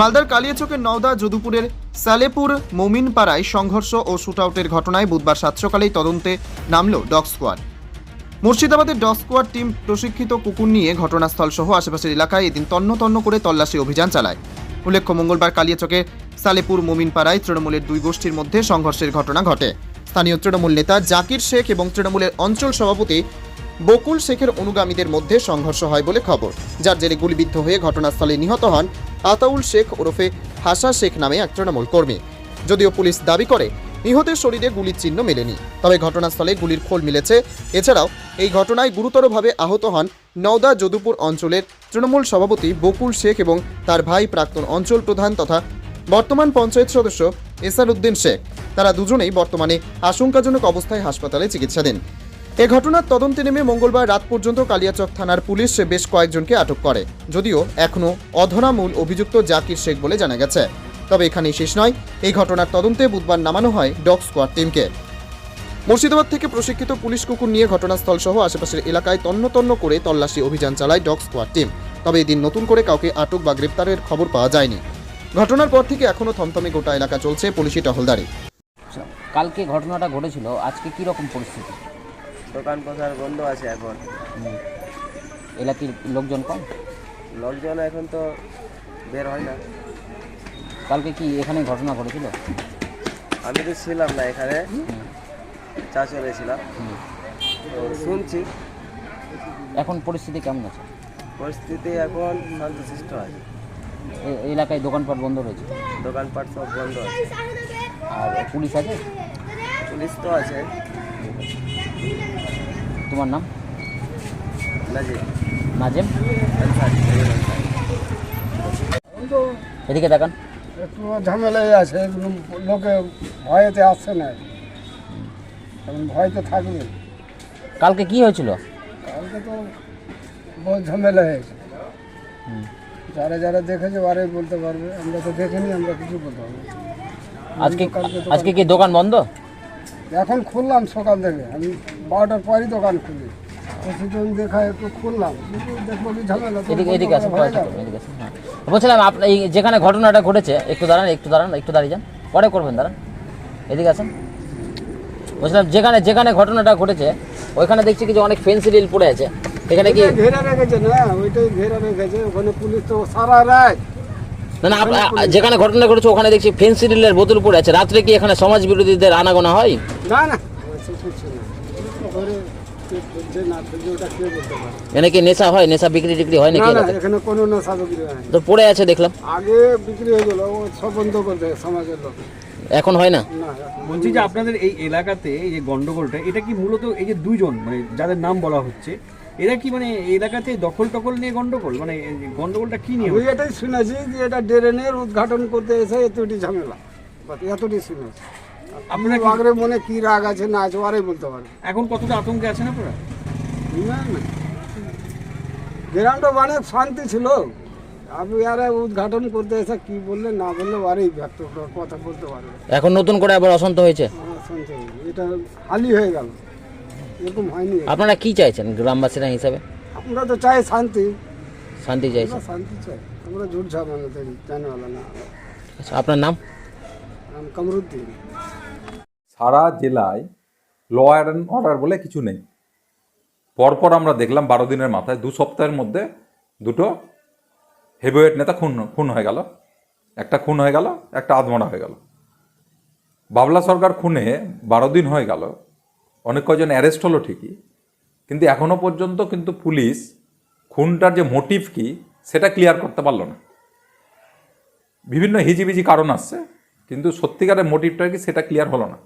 মালদার কালিয়াচকের নওদা, যদুপুরের সালেপুর, মোমিনপাড়ায় সংঘর্ষ ও শুটআউটের ঘটনায় বুধবার সাত সকালেই তদন্তে নামল ডগ স্কোয়াড। মুর্শিদাবাদের ডগ স্কোয়াড টিম প্রশিক্ষিত কুকুর নিয়ে ঘটনাস্থল সহ আশেপাশের এলাকায় এদিন তন্ন তন্ন করে তল্লাশি অভিযান চালায়। উল্লেখ্য, মঙ্গলবার কালিয়াচকের সালেপুর, মোমিনপাড়ায় তৃণমূলের দুই গোষ্ঠীর মধ্যে সংঘর্ষের ঘটনা ঘটে। স্থানীয় তৃণমূল নেতা জাকির শেখ এবং তৃণমূলের অঞ্চল সভাপতি বকুল শেখের অনুগামীদের মধ্যে সংঘর্ষ হয় বলে খবর। যার জেরে গুলিবিদ্ধ হয়ে ঘটনাস্থলে নিহত হন আতাউল শেখ ওরফে হাসা শেখ নামে এক তৃণমূল কর্মী। যদিও পুলিশ দাবি করে, নিহতের শরীরে গুলির চিহ্ন মেলেনি। তবে ঘটনাস্থলে গুলির খোল মিলেছে। এছাড়াও, এই ঘটনায় গুরুতরভাবে আহত হন নওদা যদুপুর অঞ্চলের তৃণমূল সভাপতি বকুল শেখ এবং তার ভাই প্রাক্তন অঞ্চল প্রধান তথা বর্তমান পঞ্চায়েত সদস্য এসার উদ্দিন শেখ। তারা দুজনেই বর্তমানে আশঙ্কাজনক অবস্থায় হাসপাতালে চিকিৎসাধীন। এ ঘটনার তদন্তে নেমে মঙ্গলবার রাত পর্যন্ত কালিয়াচক থানার পুলিশ বেশ কয়েকজনকে আটক করে। যদিও এখনও অধরা মূল অভিযুক্ত জাকির শেখ বলে জানা গেছে। তবে এখানেই শেষ নয় এই ঘটনার তদন্তে বুধবার নামানো হয় ডগ স্কোয়াড টিমকে। মুর্শিদাবাদ থেকে প্রশিক্ষিত পুলিশ কুকুর নিয়ে ঘটনাস্থল সহ আশেপাশের এলাকায় তন্ন তন্ন করে তল্লাশি অভিযান চালায় ডগ স্কোয়াড টিম। তবে এদিন নতুন করে কাউকে আটক বা গ্রেপ্তারের খবর পাওয়া যায়নি। ঘটনার পর থেকে এখনও থমথমে গোটা এলাকা চলছে পুলিশি টহলদারি। আচ্ছা, কালকে ঘটনাটা ঘটেছিল আজকে কি রকম পরিস্থিতি? দোকান পাশার বন্ধ আছে এখন। এলাকার লোকজন কম? লোকজন এখন তো বের হয় না। কালকে কি এখানে ঘটনা ঘটেছিল? আমি তো ছিলাম না এখানে। চা চলেছিলাম তো শুনছি। এখন পরিস্থিতি কেমন আছে? পরিস্থিতি এখন শান্তশিষ্ট আছে এই এলাকায় দোকানপাট বন্ধ রয়েছে? দোকানপাট সব বন্ধ আছে। আর পুলিশ আছে? পুলিশ তো আছে। তোমার নাম? নাজি নাজিম। এদিকে দেখান। একটু ঝামেলাই আছে লোকে ভয়েতে আসছে না। এখন ভয় তো থাকবে। কালকে কি হয়েছিল? কালকে তো বহু ঝামেলা হয়েছে। যারা যারা দেখেছে ওরাই বলতে পারবে। আমরা তো দেখিনি আমরা কিছু বলতে পারব না। আজকে কালকে আজকে কি দোকান বন্ধ? এখন খুললাম সকাল থেকে। আমি বারোটার পরই দোকান খুলি। একটু খুললাম। দেখব কি ঝামেলা এদিকে এদিকে আসুন করা হয়ে এদিকে আসুন হ্যাঁ। বলছিলাম আপনার এই যেখানে ঘটনাটা ঘটেছে একটু দাঁড়ান একটু দাঁড়ান একটু দাঁড়িয়ে যান। পরে করবেন দাঁড়ান। এদিকে আসেন। বলছিলাম যেখানে যেখানে ঘটনাটা ঘটেছে ওইখানে দেখছি কি যে অনেক ফেন্সিডিল পড়ে আছে। এখানে কি ওইটাই ঘেরা রেখেছে না ওইটাই ঘেরা রেখেছে। ওখানে পুলিশ তো সারা রাত না না আপ- আ- যেখানে ঘটনা ঘটেছে ওখানে দেখছি ফেন্সিডিলের বোতল পড়ে আছে। রাত্রে কি এখানে সমাজ বিরোধীদের আনাগোনা হয়? না না ওইসব কিছু না। কে নেশা হয়? নেশা বিক্রি টিক্রি হয় নাকি এখানে কোনো নেশা বিক্রি হয় তো পড়ে আছে দেখলাম। আগে বিক্রি হয়ে গেল সব বন্ধ করতে সমাজের লোক। এখন হয় না? না বলছি যে আপনাদের এই এলাকাতে এই যে গন্ডগোলটা এটা কি মূলত এই যে দুইজন মানে যাদের নাম বলা হচ্ছে এরা কি মানে এই এলাকাতে দখল টকল নিয়ে গন্ডগোল? মানে গন্ডগোলটা কি নিয়ে এটাই শুনেছি যে এটা ড্রেনের উদ্ঘাটন করতে এসে এতটি ঝামেলা। এতটি শুনেছি। আপনারা আগরে মনে কি রাগ আছে না আছে ওরাই বলতে পারবে। এখন কতটা আতঙ্কে আছেন আপনারা? না না। গ্রামটা অনেক শান্তি ছিল। আপনি আর উদ্ঘাটন করতে এসে কি বললে না বললে ওরাই ব্যক্ত কথা বলতে পারবে এখন নতুন করে আবার অশান্ত হয়েছে? এটা খালি হয়ে গেল। এরকম হয়নি। আপনারা কি চাইছেন গ্রামবাসীরা হিসাবে? আমরা তো চাই শান্তি। শান্তি চাইছেন। শান্তি চাই। আমরা ঝুট ঝামেলা জানেওয়ালা না। আচ্ছা, আপনার নাম? আমি কামরুদ্দিন। সারা জেলায় ল অ্যান্ড অর্ডার বলে কিছু নেই। পরপর আমরা দেখলাম বারো দিনের মাথায়, দু সপ্তাহের মধ্যে দুটো হেভিওয়েট নেতা খুন খুন হয়ে গেল। একটা খুন হয়ে গেল, একটা আধমরা হয়ে গেল। বাবলা সরকার খুনে বারো দিন হয়ে গেল। অনেক কজন অ্যারেস্ট হলো ঠিকই, কিন্তু এখনও পর্যন্ত কিন্তু পুলিশ খুনটার যে মোটিভ কি, সেটা ক্লিয়ার করতে পারল না। বিভিন্ন হিজিবিজি কারণ আসছে, কিন্তু সত্যিকারের মোটিভটা কি, সেটা ক্লিয়ার হলো না।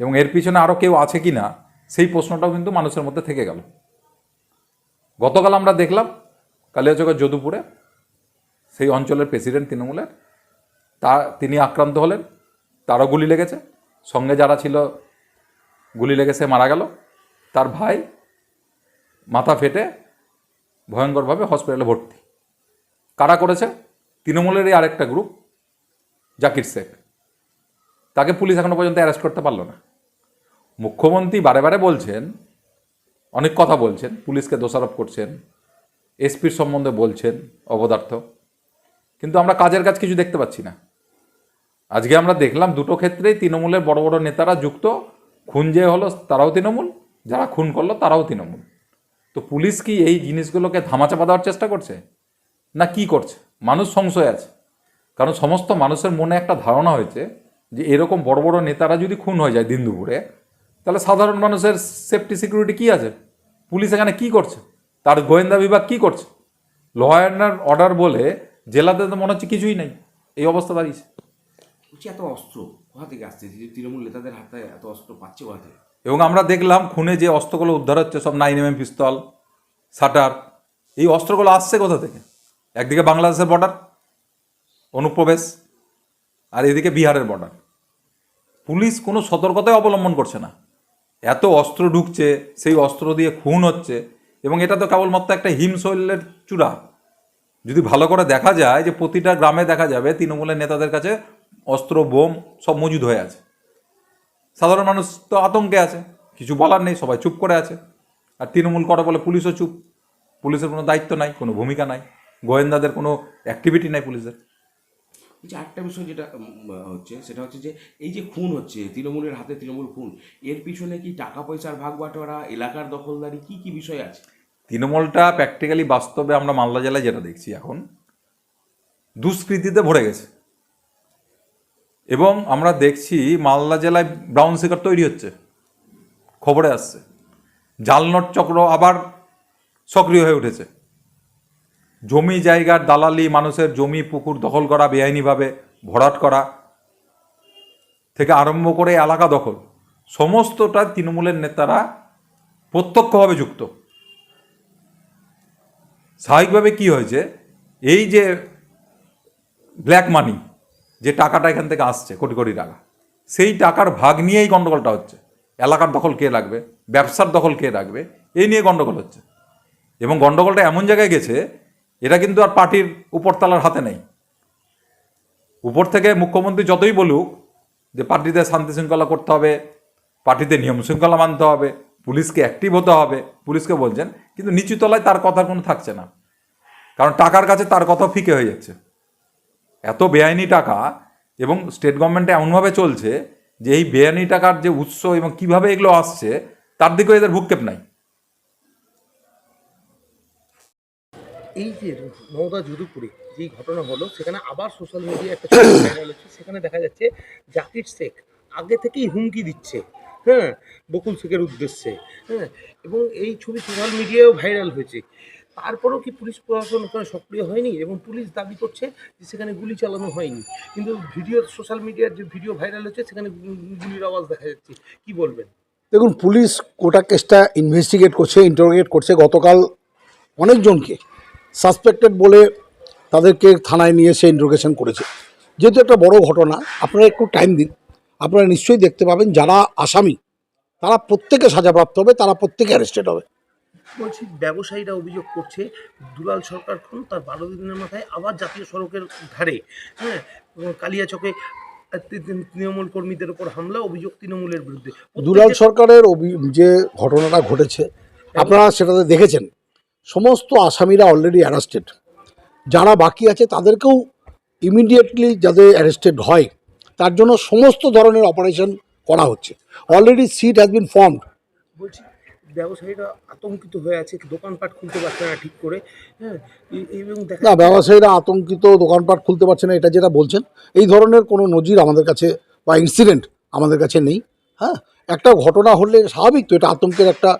এবং এর পিছনে আরও কেউ আছে কি না সেই প্রশ্নটাও কিন্তু মানুষের মধ্যে থেকে গেল। গতকাল আমরা দেখলাম কালিয়াচকের যদুপুরে সেই অঞ্চলের প্রেসিডেন্ট তৃণমূলের, তা তিনি আক্রান্ত হলেন, তারও গুলি লেগেছে, সঙ্গে যারা ছিল গুলি লেগেছে মারা গেল, তার ভাই মাথা ফেটে ভয়ঙ্করভাবে হসপিটালে ভর্তি। কারা করেছে? তৃণমূলেরই আরেকটা গ্রুপ, জাকির শেখ। তাকে পুলিশ এখনও পর্যন্ত অ্যারেস্ট করতে পারল না। মুখ্যমন্ত্রী বারে বারে বলছেন, অনেক কথা বলছেন, পুলিশকে দোষারোপ করছেন, এসপির সম্বন্ধে বলছেন অবদার্থ, কিন্তু আমরা কাজের কাজ কিছু দেখতে পাচ্ছি না। আজকে আমরা দেখলাম দুটো ক্ষেত্রেই তৃণমূলের বড় বড় নেতারা যুক্ত, খুন যে হলো তারাও তৃণমূল, যারা খুন করল তারাও তৃণমূল। তো পুলিশ কি এই জিনিসগুলোকে ধামাচাপা দেওয়ার চেষ্টা করছে? না কি করছে? মানুষ সংশয় আছে। কারণ সমস্ত মানুষের মনে একটা ধারণা হয়েছে যে এরকম বড় বড় নেতারা যদি খুন হয়ে যায় দিন দুপুরে তাহলে সাধারণ মানুষের সেফটি সিকিউরিটি কি আছে? পুলিশ এখানে কি করছে? তার গোয়েন্দা বিভাগ কি করছে? ল অ্যান্ড অর্ডার বলে জেলাতে তো মনে হচ্ছে কিছুই নেই। এই অবস্থা দাঁড়িয়েছে। এত অস্ত্র কোথা থেকে আসছে? তৃণমূল নেতাদের হাতে এত অস্ত্র পাচ্ছে কোথা থেকে? এবং আমরা দেখলাম খুনে যে অস্ত্রগুলো উদ্ধার হচ্ছে সব নাইন এম পিস্তল শাটার এই অস্ত্রগুলো আসছে কোথা থেকে? একদিকে বাংলাদেশের বর্ডার অনুপ্রবেশ আর এদিকে বিহারের বর্ডার পুলিশ কোনো সতর্কতাই অবলম্বন করছে না। এত অস্ত্র ঢুকছে, সেই অস্ত্র দিয়ে খুন হচ্ছে এবং এটা তো কেবলমাত্র একটা হিমশৈলের চূড়া। যদি ভালো করে দেখা যায় যে প্রতিটা গ্রামে দেখা যাবে তৃণমূলের নেতাদের কাছে অস্ত্র, বোম সব মজুদ হয়ে আছে। সাধারণ মানুষ তো আতঙ্কে আছে, কিছু বলার নেই, সবাই চুপ করে আছে। আর তৃণমূল করে বলে পুলিশও চুপ। পুলিশের কোনো দায়িত্ব নাই, কোনো ভূমিকা নাই। গোয়েন্দাদের কোনো অ্যাক্টিভিটি নাই পুলিশের। বলছি আরেকটা বিষয় যেটা হচ্ছে, সেটা হচ্ছে যে এই যে খুন হচ্ছে, তৃণমূলের হাতে তৃণমূল খুন, এর পিছনে কি টাকা পয়সার ভাগ বাটোয়ারা, এলাকার দখলদারি, কি কি বিষয় আছে? তৃণমূলটা প্র্যাকটিক্যালি বাস্তবে আমরা মালদা জেলায় যেটা দেখছি এখন, দুষ্কৃতিতে ভরে গেছে। এবং আমরা দেখছি মালদা জেলায় ব্রাউন শিকার তৈরি হচ্ছে। খবরে আসছে। জালনট চক্র আবার সক্রিয় হয়ে উঠেছে। জমি জায়গার দালালি, মানুষের জমি, পুকুর দখল করা, বেআইনিভাবে ভরাট করা থেকে আরম্ভ করে এলাকা দখল, সমস্তটা তৃণমূলের নেতারা প্রত্যক্ষভাবে যুক্ত। স্বাভাবিকভাবে কি হয়েছে? এই যে ব্ল্যাক মানি যে টাকাটা এখান থেকে আসছে কোটি কোটি টাকা, সেই টাকার ভাগ নিয়েই গণ্ডগোলটা হচ্ছে। এলাকার দখল কে রাখবে? ব্যবসার দখল কে রাখবে? এই নিয়ে গণ্ডগোল হচ্ছে। এবং গণ্ডগোলটা এমন জায়গায় গেছে এটা কিন্তু আর পার্টির উপরতলার হাতে নেই। উপর থেকে মুখ্যমন্ত্রী যতই বলুক যে পার্টিতে শান্তি শৃঙ্খলা করতে হবে, পার্টিতে নিয়ম শৃঙ্খলা মানতে হবে, পুলিশকে অ্যাক্টিভ হতে হবে, পুলিশকে বলছেন, কিন্তু নিচু তলায় তার কথার কোনো থাকছে না। কারণ টাকার কাছে তার কথা ফিকে হয়ে যাচ্ছে। এত বেআইনি টাকা এবং স্টেট গভর্নমেন্টে এমনভাবে চলছে যে এই বেআইনি টাকার যে উৎস এবং কীভাবে এগুলো আসছে, তার দিকেও এদের ভূক্ষেপ নাই। এই যে নওদা যদুপুরে যেই ঘটনা হলো, সেখানে আবার সোশ্যাল মিডিয়া একটা ভাইরাল হচ্ছে। সেখানে দেখা যাচ্ছে জাকির শেখ আগে থেকেই হুমকি দিচ্ছে হ্যাঁ বকুল শেখের উদ্দেশ্যে হ্যাঁ এবং এই ছবি সোশ্যাল মিডিয়ায়ও ভাইরাল হয়েছে। তারপরেও কি পুলিশ প্রশাসন ওখানে সক্রিয় হয়নি এবং পুলিশ দাবি করছে যে সেখানে গুলি চালানো হয়নি? কিন্তু ভিডিও সোশ্যাল মিডিয়ার যে ভিডিও ভাইরাল হচ্ছে, সেখানে গুলির আওয়াজ দেখা যাচ্ছে। কি বলবেন? দেখুন, পুলিশ গোটা কেসটা ইনভেস্টিগেট করছে ইন্টারোগেট করছে। গতকাল অনেকজনকে সাসপেক্টেড বলে তাদেরকে থানায় নিয়ে এসে ইন্টারোগেশন করেছে। যেহেতু একটা বড় ঘটনা আপনারা একটু টাইম দিন। আপনারা নিশ্চয়ই দেখতে পাবেন যারা আসামি তারা প্রত্যেকে সাজাপ্রাপ্ত হবে তারা প্রত্যেকে অ্যারেস্টেড হবে। বলছি ব্যবসায়ীরা অভিযোগ করছে দুলাল সরকার খুন তার বারো দিনের মাথায় আবার জাতীয় সড়কের ধারে হ্যাঁ কালিয়াচকে তৃণমূল কর্মীদের উপর হামলা অভিযোগ তৃণমূলের বিরুদ্ধে। দুলাল সরকারের যে ঘটনাটা ঘটেছে আপনারা সেটাতে দেখেছেন। সমস্ত আসামিরা অলরেডি অ্যারেস্টেড যারা বাকি আছে তাদেরকেও ইমিডিয়েটলি যাতে অ্যারেস্টেড হয় তার জন্য সমস্ত ধরনের অপারেশন করা হচ্ছে। Already SIT has been formed বলছি ব্যবসায়ীরা আতঙ্কিত হয়ে আছে দোকানপাট খুলতে পারছে না ঠিক করে হ্যাঁ? না ব্যবসায়ীরা আতঙ্কিত দোকানপাট খুলতে পারছে না এটা যেটা বলছেন এই ধরনের কোনো নজির আমাদের কাছে বা ইনসিডেন্ট আমাদের কাছে নেই হ্যাঁ? একটা ঘটনা হলে স্বাভাবিক তো এটা আতঙ্কের একটা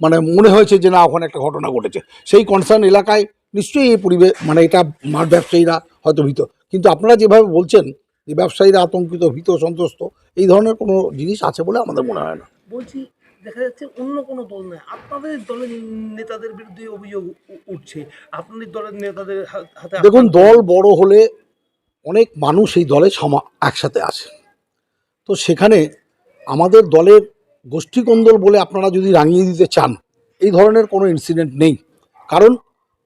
মানে মনে হয়েছে যে না ওখানে একটা ঘটনা ঘটেছে। সেই কনসার্ন এলাকায় নিশ্চয়ই এই পরিবেশ মানে এটা মাঠ ব্যবসায়ীরা হয়তো ভীত। কিন্তু আপনারা যেভাবে বলছেন যে ব্যবসায়ীরা আতঙ্কিত ভীত সন্ত্রস্ত এই ধরনের কোনো জিনিস আছে বলে আমাদের মনে হয় না। বলছি দেখা যাচ্ছে অন্য কোনো দল নয়। আপনাদের দলের নেতাদের বিরুদ্ধে অভিযোগ উঠছে। আপনাদের দলের নেতাদের হাতে দেখুন দল বড় হলে অনেক মানুষ এই দলে সমা একসাথে আছে তো সেখানে আমাদের দলের গোষ্ঠীকন্দল বলে আপনারা যদি রাঙিয়ে দিতে চান এই ধরনের কোনো ইনসিডেন্ট নেই। কারণ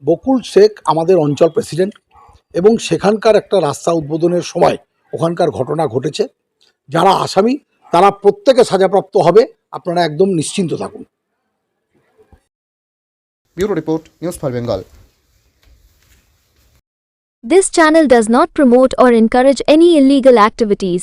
বকুল শেখ আমাদের অঞ্চল প্রেসিডেন্ট এবং সেখানকার একটা রাস্তা উদ্বোধনের সময় ওখানকার ঘটনা ঘটেছে। যারা আসামি তারা প্রত্যেকে সাজাপ্রাপ্ত হবে। আপনারা একদম নিশ্চিন্ত থাকুন। Bureau report news for Bengal. This channel does not promote or encourage any illegal activities.